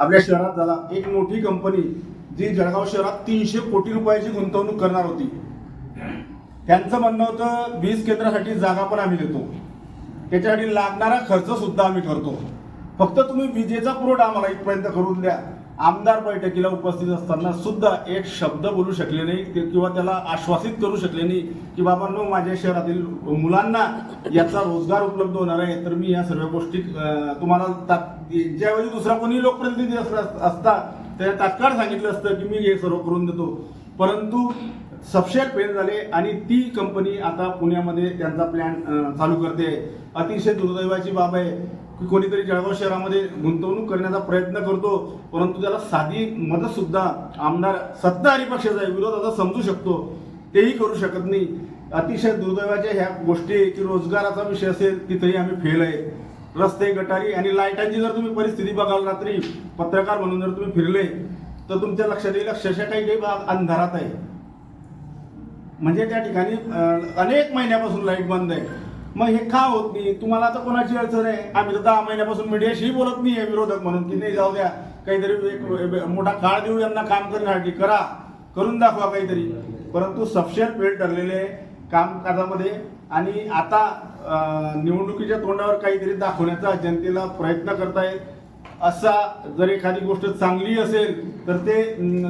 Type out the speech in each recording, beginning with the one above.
आपल्या शहरात झाला. एक मोठी कंपनी जी जळगाव शहरात तीनशे कोटी रुपयाची गुंतवणूक करणार होती. त्यांचं म्हणणं होतं वीज केंद्रासाठी जागा पण आम्ही देतो. त्याच्यासाठी लागणारा खर्च सुद्धा आम्ही ठरतो. फक्त तुम्ही विजेचा पुरवठा आम्हाला इथपर्यंत करून द्या. आमदार बैठकीला उपस्थित असताना सुद्धा एक शब्द बोलू शकले नाही ते- किंवा त्याला आश्वासित करू शकले नाही की बाबा नो माझ्या शहरातील मुलांना याचा रोजगार उपलब्ध होणार आहे. तर मी या सर्व गोष्टी तुम्हाला ता- ज्यावेळी दुसरा कोणी लोकप्रतिनिधी असता त्या तात्काळ सांगितलं असतं की मी हे सर्व करून देतो. परंतु सबशेट फेल झाले आणि ती कंपनी आता पुण्यामध्ये त्यांचा प्लॅन चालू करते. अतिशय दुर्दैवाची बाब आहे. की कोणीतरी जळगाव शहरामध्ये गुंतवणूक करण्याचा प्रयत्न करतो परंतु त्याला साधी मदत सुद्धा आमदार सत्ताधारी पक्षाचा आहे विरोध आता समजू शकतो तेही करू शकत नाही. अतिशय दुर्दैवाच्या ह्या गोष्टी की रोजगाराचा विषय असेल तिथेही आम्ही फेल आहे. रस्ते गटारी आणि लाईटांची जर तुम्ही परिस्थिती बघाल रात्री पत्रकार म्हणून जर तुम्ही फिरले तर तुमच्या लक्षात येईल अक्षरशः काही काही भाग अंधारात आहे. म्हणजे त्या ठिकाणी अनेक महिन्यापासून लाइट बंद आहे. मग हे का होत नाही? तुम्हाला आता कोणाची अडचण आहे? आम्ही तर दहा महिन्यापासून मीडियाशी बोलत नाही आहे विरोधक म्हणून. की नाही जाऊ द्या. काहीतरी एक मोठा काळ देऊ यांना काम करण्यासाठी करा. करून दाखवा काहीतरी. परंतु सफशेल वेळ ठरलेले कामकाजामध्ये आणि आता निवडणुकीच्या तोंडावर काहीतरी दाखवण्याचा जनतेला प्रयत्न करतायत. असा जर एखादी गोष्ट चांगली असेल तर ते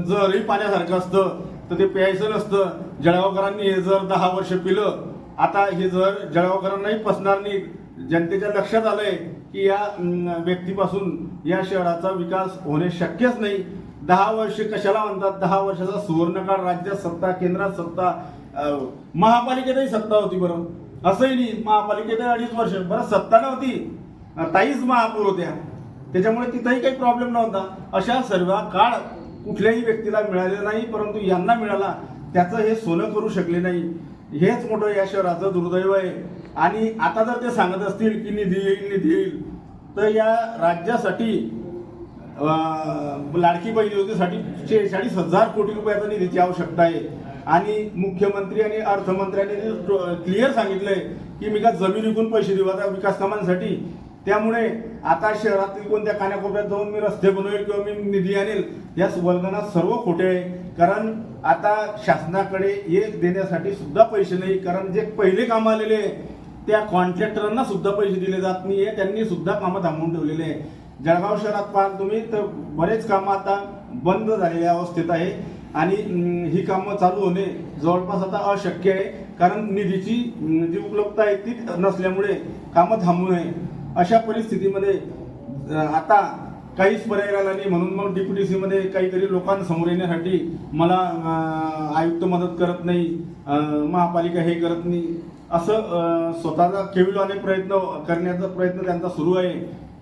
जरही पाण्यासारखं असतं तर ते प्यायचं नसतं. जळगावकरांनी हे जर दहा वर्ष पिलं आता हे जर जळगावकरांनाही पसणार नाही जनतेच्या लक्षात आलंय की या व्यक्तीपासून या शहराचा विकास होणे शक्यच नाही. दहा वर्ष कशाला म्हणतात? दहा वर्षाचा सुवर्णकाळ राज्यात सत्ता केंद्रात सत्ता महापालिकेतही सत्ता होती बरं. असंही नाही महापालिकेतही अडीच वर्ष. बरं सत्ता नव्हती. ताईच महापौर होत्या. त्याच्यामुळे तिथंही काही प्रॉब्लेम नव्हता. अशा सर्व काळ कुठल्याही व्यक्तीला मिळालेला नाही परंतु यांना मिळाला. त्याचं हे सोनं करू शकले नाही. हेच मोठं या शहराचं दुर्दैव आहे. आणि आता जर ते सांगत असतील की निधी येईल निधी येईल तर या राज्यासाठी लाडकी बहीण योजनेसाठी शेहेचाळीस हजार कोटी रुपयाचा निधीची आवश्यकता आहे. आणि मुख्यमंत्री आणि अर्थमंत्र्यांनी क्लिअर सांगितलंय की मी का जमीन विकून पैसे देऊ आता विकास कामांसाठी त्यामुळे आता शहरातील कोणत्या कानाकोपऱ्यात जाऊन मी रस्ते बनवेल किंवा मी निधी आणेल या वर्गना सर्व खोटे आहे. कारण आता शासनाकडे एक देण्यासाठी सुद्धा पैसे नाही. कारण जे पहिले काम आलेले आहे, त्या कॉन्ट्रॅक्टरांना सुद्धा पैसे दिले जात नाहीये. त्यांनी सुद्धा कामं थांबवून ठेवलेले आहे. जळगाव शहरात पाहाल तुम्ही तर बरेच कामं आता बंद झालेल्या अवस्थेत आहे. आणि ही कामं चालू होणे जवळपास आता अशक्य आहे. कारण निधीची जी उपलब्धता आहे ती नसल्यामुळे कामं थांबू नये. अशा परिस्थितीमध्ये आता काहीच पर्याय राहिला नाही. म्हणून मग DPTC सीमध्ये काहीतरी लोकांसमोर येण्यासाठी मला आयुक्त मदत करत नाही महापालिका हे करत नाही. असं स्वतःचा स्वतःचा अनेक प्रयत्न करण्याचा प्रयत्न त्यांचा सुरू आहे.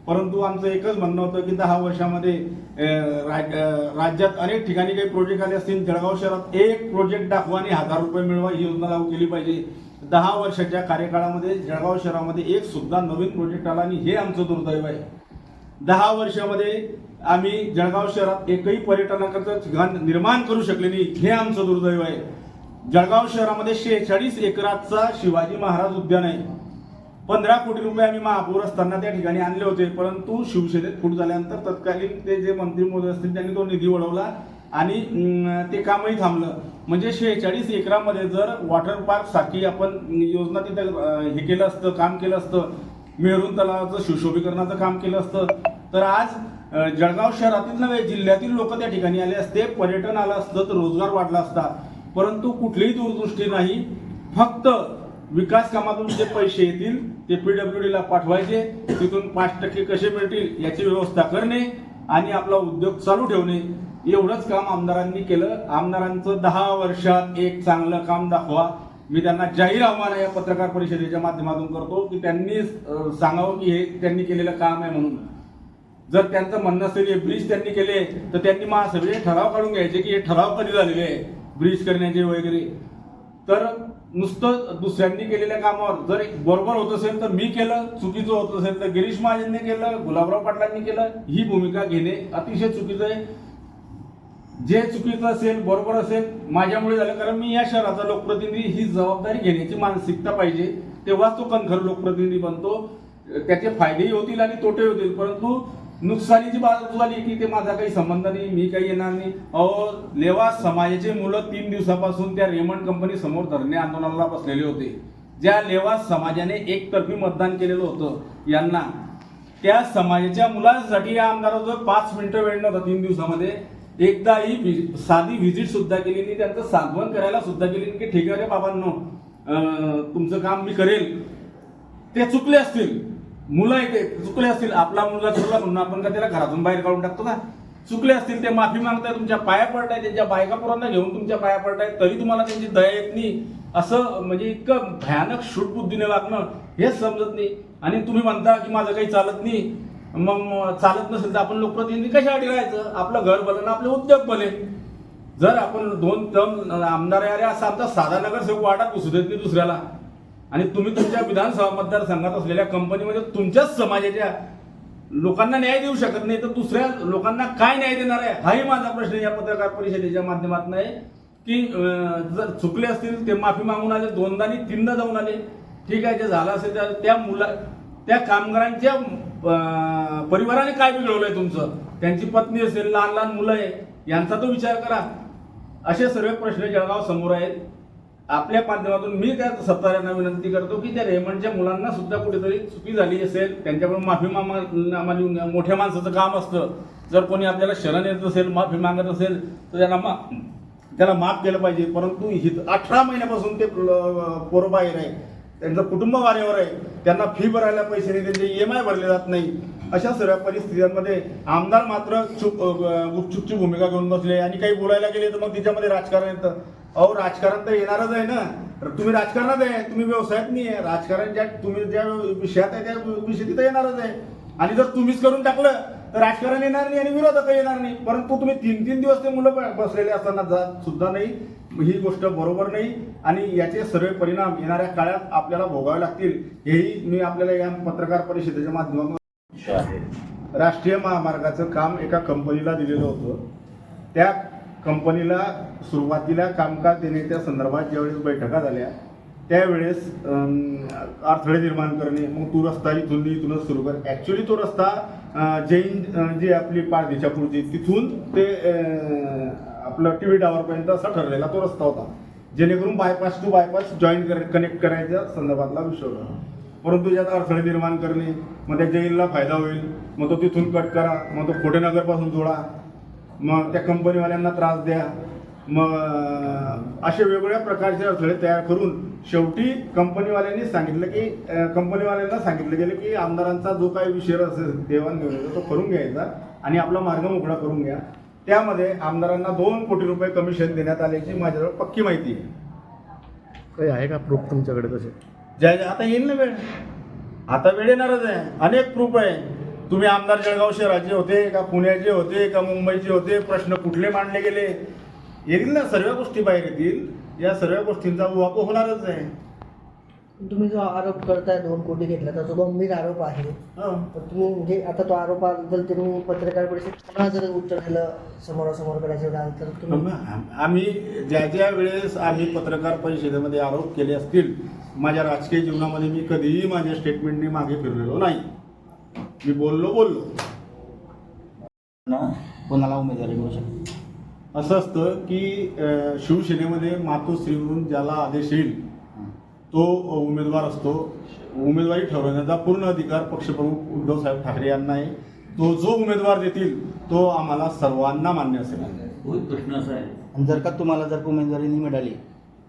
परंतु आमचं एकच म्हणणं होतं की दहा वर्षामध्ये राज्यात अनेक ठिकाणी काही प्रोजेक्ट आले असतील जळगाव शहरात एक प्रोजेक्ट दाखवा आणि हजार रुपये मिळवा ही योजना लागू केली पाहिजे. दहा वर्षाच्या कार्यकाळामध्ये जळगाव शहरामध्ये एक सुद्धा नवीन प्रोजेक्ट आला आणि हे आमचं दुर्दैव आहे. दहा वर्षामध्ये आम्ही जळगाव शहरात एकही पर्यटनाकरता ठिकाण निर्माण करू शकले नाही. हे आमचं दुर्दैव आहे. जळगाव शहरामध्ये शेहेचाळीस एकराचा शिवाजी महाराज उद्यान आहे. पंधरा कोटी रुपये आम्ही महापौर असताना त्या ठिकाणी आणले होते परंतु शिवसेनेत फूट झाल्यानंतर तत्कालीन ते जे मंत्री मोदी असतील त्यांनी तो निधी वळवला आणि ते कामही थांबलं. म्हणजे शेहेचाळीस एकरामध्ये जर वॉटर पार्कसाठी आपण योजना तिथे हे केलं असतं काम केलं असतं मेहरून तलावाचं सुशोभीकरणाचं काम केलं असतं तर आज जळगाव शहरातील नव्हे जिल्ह्यातील लोक त्या ठिकाणी आले असते पर्यटन आलं असतं तर रोजगार वाढला असता. परंतु कुठलीही दूरदृष्टी नाही फक्त विकास कामातून जे पैसे येतील ते पीडब्ल्यू डीला पाठवायचे तिथून पाच टक्के कसे मिळतील याची व्यवस्था करणे आणि आपला उद्योग चालू ठेवणे. एवढंच काम आमदारांनी केलं. आमदारांचं दहा वर्षात एक चांगलं काम दाखवा. मी त्यांना जाहीर आव्हान या पत्रकार परिषदेच्या माध्यमातून करतो की त्यांनी सांगावं की हे त्यांनी केलेलं काम आहे म्हणून. जर त्यांचं म्हणणं असेल हे ब्रिज त्यांनी केले तर त्यांनी महासभेचे ठराव काढून घ्यायचे की हे ठराव कधी झालेले आहे? ब्रिज करण्याचे वगैरे. तर नुसतं दुसऱ्यांनी केलेल्या कामावर जर बरोबर होत असेल तर मी केलं चुकीचं होत असेल तर गिरीश महाजनने केलं गुलाबराव पाटलांनी केलं ही भूमिका घेणे अतिशय चुकीचं आहे. जे चुकीचं असेल बरोबर असेल माझ्यामुळे झालं. कारण मी या शहराचा लोकप्रतिनिधी ही जबाबदारी घेण्याची मानसिकता पाहिजे. तेव्हाच तो कणखर लोकप्रतिनिधी बनतो. त्याचे फायदेही होतील आणि तोटे होतील. परंतु नुकसानीची बाजू झाली की ते माझा काही संबंध नाही मी काही येणार नाही. अहो लेवा समाजाचे मुलं तीन दिवसापासून त्या रेमंड कंपनी समोर धरणे आंदोलनाला बसलेले होते. ज्या लेवा समाजाने एकतर्फी मतदान केलेलं होतं यांना. त्या समाजाच्या मुलांसाठी या आमदाराजवळ पाच मिनिटं वेळ नव्हता तीन दिवसामध्ये एकदा ही साधी व्हिजिट सुद्धा केली नाही त्यांचं सांत्वन करायला सुद्धा केली की ठीक आहे रे बाबांनो तुमचं काम मी करेल. ते चुकले असतील. मुलं येते ते चुकले असतील. आपला मुलगा चुकला म्हणून आपण का त्याला घरातून बाहेर काढून टाकतो का? चुकले असतील ते माफी मागताय तुमच्या पाया पडताय त्यांच्या बायका पोरांना घेऊन तुमच्या पाया पडताय तरी तुम्हाला त्यांची दया येत नाही. असं म्हणजे इतकं भयानक शूट बुद्धीने वागणं हेच समजत नाही. आणि तुम्ही म्हणता की माझं काही चालत नाही. मग चालत नसेल तर आपण लोकप्रतिनिधी कशासाठी राहायचं? आपलं घर भलं आणि आपले उद्योग भले जर आपण दोन टर्म आमदार आहे अरे असा आमचा साधा नगरसेवक वाटात घुसू देत नाही दुसऱ्याला. आणि तुम्ही तुमच्या विधानसभा मतदारसंघात असलेल्या कंपनीमध्ये तुमच्याच समाजाच्या लोकांना न्याय देऊ शकत नाही तर दुसऱ्या लोकांना काय न्याय देणार आहे? हाही माझा प्रश्न या पत्रकार परिषदेच्या माध्यमातून आहे की जर चुकले असतील ते माफी मागून आले दोनदा आणि तीनदा जाऊन आले. ठीक आहे जे झालं असेल त्या मुला त्या कामगारांच्या परिवाराने काय बिघडवलंय तुमचं? त्यांची पत्नी असेल लहान लहान मुलं आहे यांचा तो विचार करा. असे सर्व प्रश्न जळगाव समोर आहेत. आपल्या माध्यमातून मी त्या सत्ताऱ्यांना विनंती करतो की त्या रेमंडच्या मुलांना सुद्धा कुठेतरी चुकी झाली असेल त्यांच्याकडून माफी मामा मागून मोठ्या माणसाचं काम असतं. जर कोणी आपल्याला शरण येत असेल माफी मागत असेल तर त्यांना मा त्याला माफ केलं पाहिजे. परंतु हित अठरा महिन्यापासून ते ल- पोरं बाहेर आहे. त्यांचं कुटुंब वारेवर आहे. त्यांना फी भरायला पैसे नाही त्यांचे ई एम आय भरले जात नाही. अशा सर्व परिस्थितीमध्ये आमदार मात्र चुप अ, भूमिका घेऊन बसले आणि काही बोलायला गेले तर मग तिच्यामध्ये राजकारण येतं. अहो राजकारण तर येणारच आहे ना. तर तुम्ही राजकारणात आहे तुम्ही व्यवसायात नाही आहे. राजकारण ज्या तुम्ही ज्या विषयात आहे त्या विषय तिथं येणारच आहे. आणि जर तुम्हीच करून टाकलं राजकारण येणार नाही आणि विरोधक येणार नाही. परंतु तुम्ही तीन तीन दिवस ते मुलं बसलेले असताना जात सुद्धा नाही. ही गोष्ट बरोबर नाही. आणि याचे सर्व परिणाम येणाऱ्या काळात आपल्याला भोगावे लागतील. हेही मी आपल्याला या पत्रकार परिषदेच्या माध्यमातून राष्ट्रीय महामार्गाचं काम एका कंपनीला दिलेलं होतं. त्या कंपनीला सुरुवातीला कामकाज देण्याच्या संदर्भात ज्यावेळेस बैठका झाल्या त्यावेळेस अडथळे निर्माण करणे मग तो रस्ता इथून इथूनच सुरू कर. ॲक्च्युली तो रस्ता जैन जी आपली पारदीच्या पुढची तिथून ते आपलं टी व्ही टावरपर्यंत असा ठरलेला तो रस्ता होता. जेणेकरून बायपास टू बायपास जॉईन कर कनेक्ट करायच्या संदर्भातला विषय होता. परंतु ज्यात अडथळे निर्माण करणे मग त्या जैनला फायदा होईल. मग तो तिथून कट करा. मग तो खोटेनगरपासून जोडा. मग त्या कंपनीवाल्यांना त्रास द्या. मग अं, असे वेगवेगळ्या प्रकारचे अडथळे तयार करून शेवटी कंपनीवाल्यांनी सांगितलं की कंपनीवाल्यांना सांगितलं गेलं की आमदारांचा जो काही विषय असेल देवाणघेवाणीचा तो करून घ्यायचा आणि आपला मार्ग मोकळा करून घ्या. त्यामध्ये आमदारांना दोन कोटी रुपये कमिशन देण्यात आल्याची माझ्याजवळ पक्की माहिती आहे. काही आहे का प्रूफ तुमच्याकडे तसे? ज्या ज्या- आता येईल ना वेळ? आता वेळ येणारच आहे. अनेक प्रूफ आहे. तुम्ही आमदार जळगाव शहराचे होते का पुण्याचे होते का मुंबईचे होते? प्रश्न कुठले मांडले गेले? येतील ना सर्व गोष्टी बाहेर येतील या सर्व गोष्टींचा उहापोह होणारच आहे. तुम्ही जो आरोप करताय दोन कोटी घेतला तर तो गंभीर आरोप आहे. हं. तर तुम्ही म्हणजे आता तो आरोपाबद्दल तुम्ही पत्रकार परिषद पुन्हा जर उत्तर दिलं समोरासमोर करायचं झालं तर तुम्ही आम- आम्ही ज्या ज्या वेळेस आम्ही पत्रकार परिषदेमध्ये आरोप केले असतील माझ्या राजकीय जीवनामध्ये मी कधीही माझ्या स्टेटमेंटने मागे फिरलेलो नाही. मी बोललो बोललो. कोणाला उमेदवारी मिळू शकते? असं असतं की शिवसेनेमध्ये मातोश्रीवरून ज्याला आदेश येईल तो उमेदवार असतो. उमेदवारी ठरवण्याचा पूर्ण अधिकार पक्षप्रमुख उद्धव साहेब ठाकरे यांना आहे तो जो उमेदवार देतील तो आम्हाला सर्वांना मान्य असेल. प्रश्न असा आहे. आणि जर का तुम्हाला जर का उमेदवारी नाही मिळाली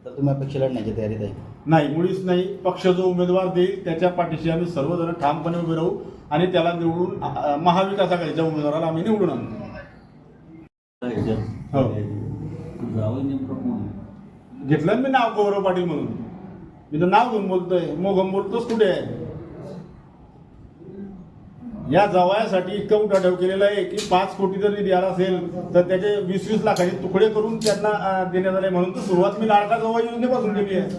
तर तुम्ही अपेक्षा लढण्याची तयारीत आहे. नाही मुळीच नाही. पक्ष जो उमेदवार देईल त्याच्या पाठीशी आम्ही सर्वजण ठामपणे उभे राहू आणि त्याला निवडून महाविकास आघाडीच्या उमेदवाराला आम्ही निवडून आणू. हो. नेमकं कोण घेतलं मी नाव गौरव पाटील म्हणून. मी तर नाव घेऊन बोलतोय. मोगम बोलतोच कुठे? आहे या जवयासाठी इतकं उठाठेव केलेलं आहे की पाच कोटी जर निधी आला असेल तर त्याचे वीस वीस लाखाचे तुकडे करून त्यांना देण्यात आले. म्हणून तर सुरुवात मी लाडका जवळ योजनेपासून केली आहे.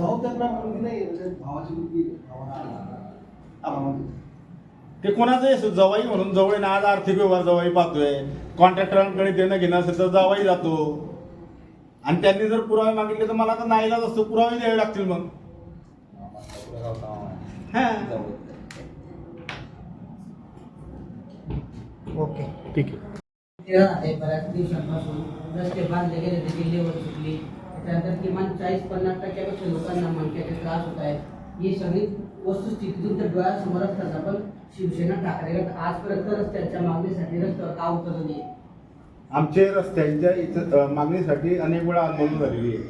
ते कोणाचं जवाई म्हणून जवळ ना आज आर्थिक व्यवहार जवाई पाहतोय. कॉन्ट्रॅक्टरांकडे देणं घेणं असेल तर जवाई जातो. आणि त्यांनी जर पुरावे मागितले तर मला तर नाईलाज असतो. पुरावे द्यावे लागतील मग. हा. ओके. ठीक आहे. बऱ्याच दिवसांपासून रस्ते बांधले गेले ते त्यानंतर किमान चाळीस पन्नास टक्क्यापेक्षा लोकांना मणक्याचे त्रास होत आहेत. ही सगळी वस्तुस्थिती तुमच्या डोळ्यासमोर असताना पण शिवसेना ठाकरे गट आजपर्यंत रस्त्यांच्या मागणीसाठी रस्त्यावर का उतरलं नाही आमचे रस्त्यांच्या इथं मागणीसाठी अनेक वेळा आंदोलन झालेली आहे.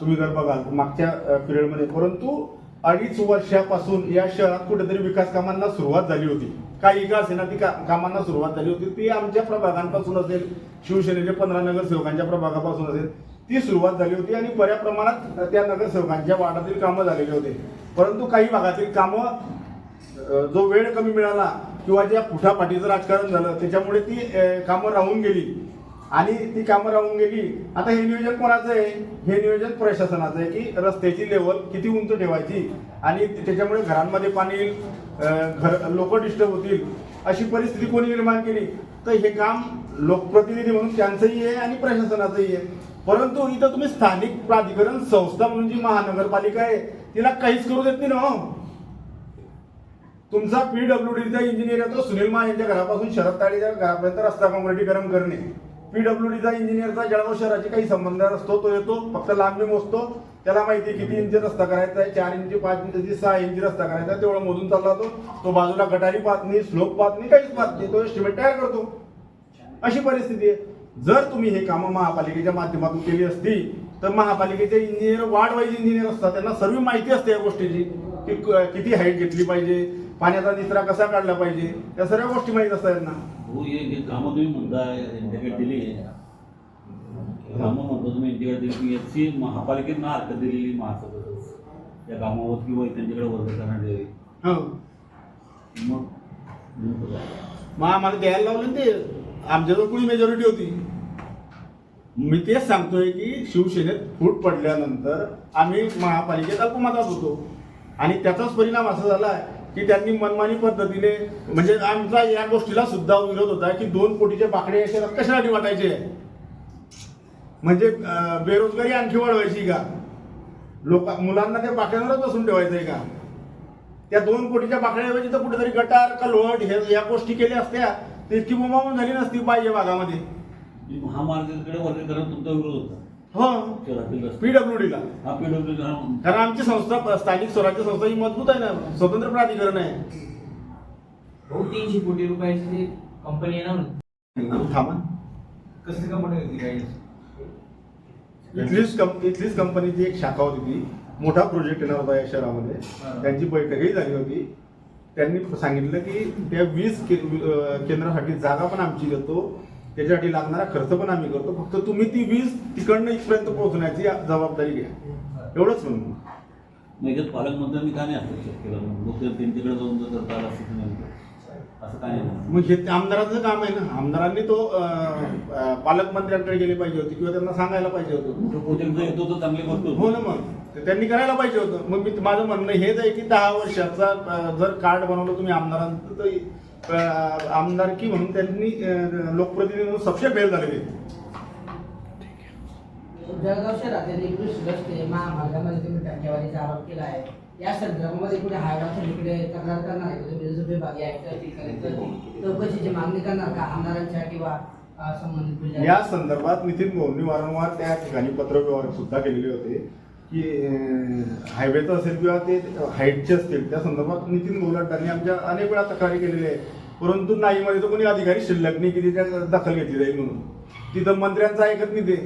तुम्ही जर बघाल मागच्या पिरियडमध्ये परंतु अडीच वर्षापासून या शहरात कुठेतरी विकास कामांना सुरुवात झाली होती. काही का असेना ती का कामांना सुरुवात झाली होती. ती आमच्या प्रभागांपासून असेल शिवसेनेच्या पंधरा नगरसेवकांच्या प्रभागापासून असेल ती सुरुवात झाली होती आणि बऱ्या प्रमाणात त्या नगरसेवकांच्या वार्डातील कामं झालेली होते. परंतु काही भागातील कामं जो वेळ कमी मिळाला किंवा ज्या पुठापाठीचं राजकारण झालं त्याच्यामुळे ती कामं राहून गेली. आणि ती कामं राहून गेली. आता हे नियोजन कोणाचं आहे? हे नियोजन प्रशासनाचं आहे की रस्त्याची लेवल किती उंच ठेवायची आणि त्याच्यामुळे घरांमध्ये पाणी येईल घर लोक डिस्टर्ब होतील अशी परिस्थिती कोणी निर्माण केली? तर हे काम लोकप्रतिनिधी म्हणून त्यांचंही आहे आणि प्रशासनाचंही आहे. परंतु इथं तुम्ही स्थानिक प्राधिकरण संस्था म्हणून जी महानगरपालिका आहे तिला काहीच करू देत नाही ना हो. तुमचा पीडब्ल्यू डीचा इंजिनियर येतो सुनील मा यांच्या घरापासून शरद ताळेच्या घरापर्यंत रस्ता काँक्रिटीकरण करणे. पीडब्ल्यू डीचा इंजिनियरचा जळगाव शहराची काही संबंध असतो तो येतो फक्त लांबी मोजतो. त्याला माहिती आहे किती इंच रस्ता करायचा आहे चार इंची पाच इंची सहा इंची रस्ता करायचा आहे तेवढं मोजून चालला तो. तो बाजूला गटारी पाहत नाही स्लोप पाहत नाही काहीच पाहत नाही तो एस्टिमेट तयार करतो. अशी परिस्थिती आहे. जर तुम्ही हे कामं महापालिकेच्या माध्यमातून केली असती तर महापालिकेचे इंजिनियर वार्ड वाईज इंजिनियर असतात. त्यांना सर्व माहिती असते या गोष्टीची की किती हाईट घेतली पाहिजे पाण्याचा निचरा कसा काढला पाहिजे या सर्व गोष्टी माहीत असतात त्यांना हो हे हे कामं तुम्ही म्हणताय दिली. कामं म्हणतो तुम्ही यांच्याकडे दिली. की याची महापालिकेनं हरकत दिलेली महासभेतच. या कामावर किंवा त्यांच्याकडे वर्ग करण्यात यावी हो. मग मग आम्हाला द्यायला लावलं ते? आमच्याजवळ कुणी मेजॉरिटी होती. मी तेच सांगतोय की शिवसेनेत फूट पडल्यानंतर आम्ही महापालिकेत अल्पमतात होतो. आणि त्याचाच परिणाम असा झाला की त्यांनी मनमानी पद्धतीने म्हणजे आमचा या गोष्टीला सुद्धा विरोध होता की दोन कोटीचे बाकडे असे कशासाठी वाटायचे? म्हणजे बेरोजगारी आणखी वाढवायची का? लोक मुलांना त्या बाकड्यांवरच बसून ठेवायचंय का? त्या दोन कोटीच्या बाकड्याऐवजी तर कुठेतरी गटार कलवट हे या गोष्टी केल्या असत्या. तर इतकी बोंबाबोंब झाली नसती पाहिजे भागामध्ये. महामार्गाकडे वर्गीकरण तुमचा विरोध होता. हो. हा पीडब्ल्यू कारण आमची संस्था स्थानिक स्वराज्य संस्था ही मजबूत आहे ना. स्वतंत्र प्राधिकरण आहे. भाऊ तीनशे कोटी रुपयाची कंपनी येणार होती थांबा. कसली कंपनी होती काही इथलीच कंप इथलीच कंपनीची एक शाखा होती ती. मोठा प्रोजेक्ट येणार होता या शहरामध्ये. त्यांची बैठकही झाली होती. त्यांनी सांगितलं की त्या वीज के- केंद्रासाठी जागा पण आमची घेतो. त्याच्यासाठी लागणारा खर्च पण आम्ही करतो. फक्त तुम्ही ती वीज तिकडनं इथपर्यंत पोहोचण्याची जबाबदारी घ्या. एवढंच म्हणून. नाही पालकमंत्र्यांनी का नाही हस्तक्षेप केला? त्यांच्याकडे जाऊन जर करता आला असं असं काय नाही. मग हे आमदाराचं काम आहे ना. आमदारांनी तो अं, पालकमंत्र्यांकडे गेले पाहिजे होते किंवा त्यांना सांगायला पाहिजे होतं. तो येतो चांगली गोष्ट हो ना मग. ते त्यांनी करायला पाहिजे होतं. मग मी माझं म्हणणं हेच आहे की दहा वर्षाचा अं, जर कार्ड बनवलं तुम्ही आमदारांचं तर अं, आमदारकी म्हणून त्यांनी अं, लोकप्रतिनिधी म्हणून सबसे फेल झालेले जळगाव शहरातील निकृष्ट रस्ते महामार्गामध्ये तुम्ही टक्केवारीचा आरोप केला आहे. या संदर्भामध्ये कुठे हायवासकडे तक्रार करणार आहे तुम्ही जसं विभागीय कलेक्टर चौकशीची मागणी करणार का? आमदारांच्या किंवा संबंधित या संदर्भात नितीन गोवणी वारंवार त्या ठिकाणी पत्रव्यवहार सुद्धा केलेले होते की हायवेचं असेल किंवा ते हाईटचे असतील त्या संदर्भात नितीन भाऊलाटांनी आमच्या अनेक वेळा तक्रारी केलेली आहे. परंतु नाहीमध्ये म्हणजे तर कोणी अधिकारी शिल्लक नाही की त्याच्यात दखल घेतली जाईल म्हणून. तिथं मंत्र्यांचा ऐकत नाही ते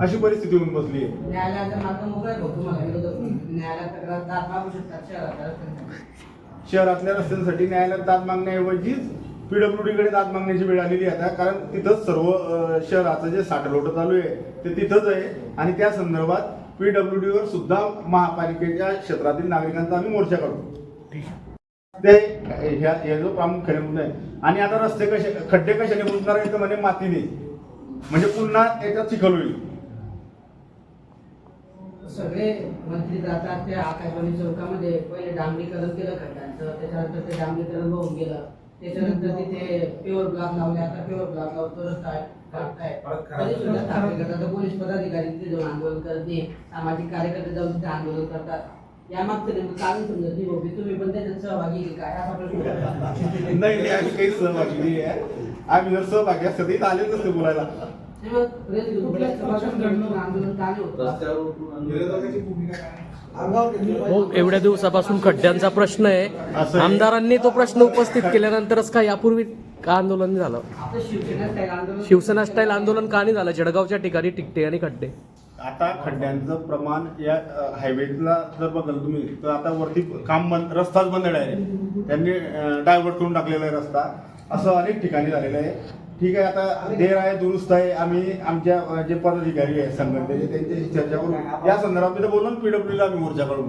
अशी परिस्थिती होऊन बसली. आहे न्यायालयाचा मार्ग मोकळा आहे भाऊ तुम्हाला विरोधक न्यायालयात तक्रार दाद मागू शकतात शहरात रस्त्यांसाठी. शहरातल्या रस्त्यांसाठी न्यायालयात दाद मागण्याऐवजीच पीडब्ल्यू कडे दाद मागण्याची वेळ आलेली आहे आता. कारण तिथंच सर्व अं, शहराचं जे साठलोट चालू आहे ते तिथंच आहे. आणि त्या संदर्भात पीडब्ल्यू वर सुद्धा महापालिकेच्या क्षेत्रातील नागरिकांचा आम्ही मोर्चा काढतो ते ह्या हे जो प्रामुख्याने मुद्दा आहे. आणि आता रस्ते कसे खड्डे कशाने बुजणार आहेत तर म्हणे मातीने. म्हणजे पुन्हा त्याच्यात चिखल होईल. सगळे मंत्री जातात त्या आकाशवाणी चौकामध्ये. पहिले डांबरीकरण केलं खड्ड्यांचं त्याच्यानंतर ते डांबरीकरण होऊन गेलं. त्याच्यानंतर तिथे प्युअर ब्लॉक लावले आता प्युअर ब्लॉक लावतो रस्ता काढताय. तरी सुद्धा पोलीस पदाधिकारी तिथे जाऊन आंदोलन करत नाही. सामाजिक कार्यकर्ते जाऊन तिथे आंदोलन करतात. यामागचं नेमकं कारण समजत नाही भाऊ तुम्ही पण त्याच्यात सहभागी आहे काय? असा प्रश्न. नाही आम्ही काही सहभागी नाही आहे. आम्ही जर सहभागी असतो तर आलेच नसते बोलायला. हो एवढ्या दिवसापासून खड्ड्यांचा प्रश्न आहे. आमदारांनी तो प्रश्न उपस्थित केल्यानंतरच का यापूर्वी का आंदोलन झालं? शिवसेना स्टाईल आंदोलन का नाही झालं? जळगावच्या ठिकाणी टिकटे आणि खड्डे. आता खड्ड्यांचं प्रमाण या हायवेला जर बघाल तुम्ही तर आता वरती काम बंद रस्ताच बंद आहे direct. त्यांनी डायव्हर्ट करून टाकलेला आहे रस्ता. असं अनेक ठिकाणी झालेलं आहे. ठीक आहे आता देर आहे दुरुस्त आहे. आम्ही आमच्या जे पदाधिकारी आहेत संघटनेचे त्यांच्याशी चर्चा करून या संदर्भात बोलून पीडब्ल्यूला आम्ही मोर्चा काढू